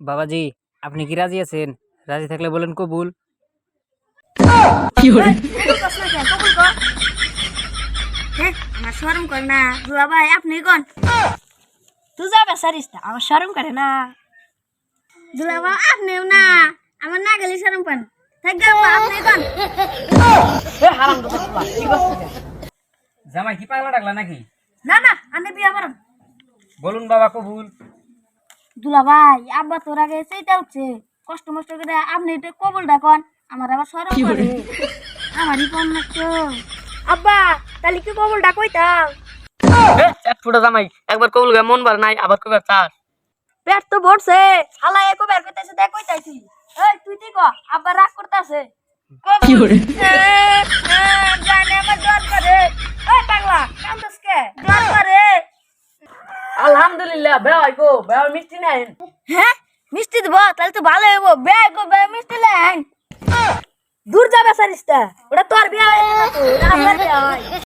বাবাজি আপনি কি রাজি আছেন? রাজি থাকলে বলেন কবুল। হ্যাঁ আমার শরম করে না। ভাই আপনি কোন? তুই যাবে সারিস না আমার শরম করে না। দুলা ভাই আপনিও না। আমার না গেলে শরম পান। থাক গা আপনি কোন? জামাই কি পাগলা ডাকলা নাকি? না না আমি বিয়া বলুন বাবা কবুল। দুলা ভাই আব্বা তোর আগে সেইটা উঠছে কষ্ট মষ্ট করে আপনি এটা কবল ডাকন আমার আবার সরম করে। আমারই কম তো আব্বা তাহলে কি কবল ডাকইতাম এক ফুটা জামাই একবার কবুল গায়ে মন বার নাই আবার কবার চাস। পেট তো ভরছে শালা একো বের করতেছে দেখ কইতাছি। এই তুই কি কো আব্বা রাগ করতেছে। কি আলহামদুলিল্লাহ বে আইবো বে মিষ্টি নাই হ্যাঁ? মিষ্টি দেবো তাহলে তো ভালো হইব। বে গো বে মিষ্টি নাই দূর যাবে সারিস্তা ওটা তোর বিয়ে হয় আমার বিয়ে হয়।